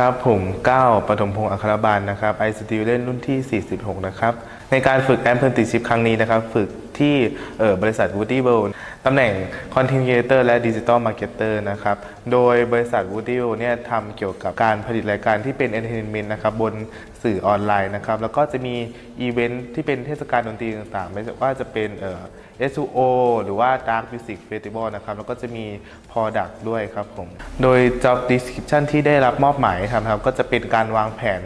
ครับผมก้าวปฐมพงศ์อัครบาลนะครับไอสติวเล่นรุ่นที่ 46 นะครับ ในการฝึกแอมเพนติชิพครั้งนี้นะครับ ฝึก ที่บริษัท Woody World ตำแหน่ง Content Creator และ Digital Marketer นะครับ โดยบริษัท Woody World เนี่ยทำเกี่ยวกับการผลิตรายการที่เป็น Entertainment นะครับบนสื่อออนไลน์นะครับ แล้วก็จะมีอีเวนท์ที่เป็นเทศกาลดนตรีต่างๆ ไม่ว่าจะเป็นเอ่อ S2O หรือว่า Dark Music Festival นะครับ แล้วก็จะมี Product ด้วยครับผม โดย Job Description ที่ได้รับมอบหมายครับก็จะเป็นการวางแผน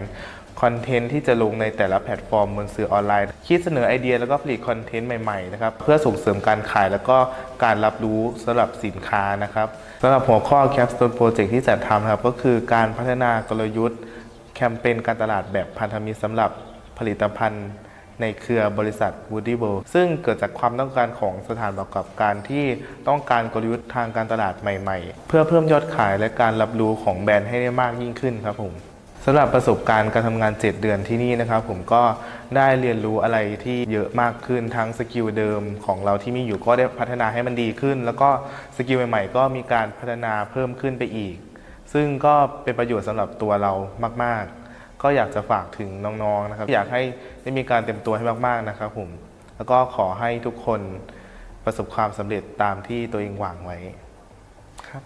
คอนเทนต์ที่จะลงในแต่ละแพลตฟอร์มบนสื่อออนไลน์ คิดเสนอไอเดียแล้วก็ผลิตคอนเทนต์ใหม่ๆนะครับเพื่อส่งเสริมการขายแล้วก็การรับรู้สำหรับสินค้านะครับสำหรับหัวข้อ Capstone Project ที่จะทำครับก็คือการพัฒนากลยุทธ์ แคมเปญการตลาดแบบพันธมิตรสำหรับผลิตภัณฑ์ในเครือบริษัท Woody World ซึ่งเกิดจากความต้องการของสถานประกอบการที่ต้องการกลยุทธ์ทางการตลาดใหม่ ๆ เพื่อเพิ่มยอดขายและการรับรู้ของแบรนด์ให้ได้มากยิ่งขึ้นครับผม สำหรับประสบการณ์การทำงาน 7 เดือนที่นี่นะครับ ผมก็ได้เรียนรู้อะไรที่เยอะมากขึ้นทั้งสกิลเดิมของเราที่มีอยู่ก็ได้พัฒนาให้มันดีขึ้น แล้วก็สกิลใหม่ๆ ก็มีการพัฒนาเพิ่มขึ้นไปอีก ซึ่งก็เป็นประโยชน์สำหรับตัวเรามาก ๆ ก็อยากจะฝากถึงน้องๆนะครับ อยากให้ได้มีการเตรียมตัวให้มากๆนะครับผมแล้วก็ขอให้ทุกคนประสบความสำเร็จตามที่ตัวเองหวังไว้ครับ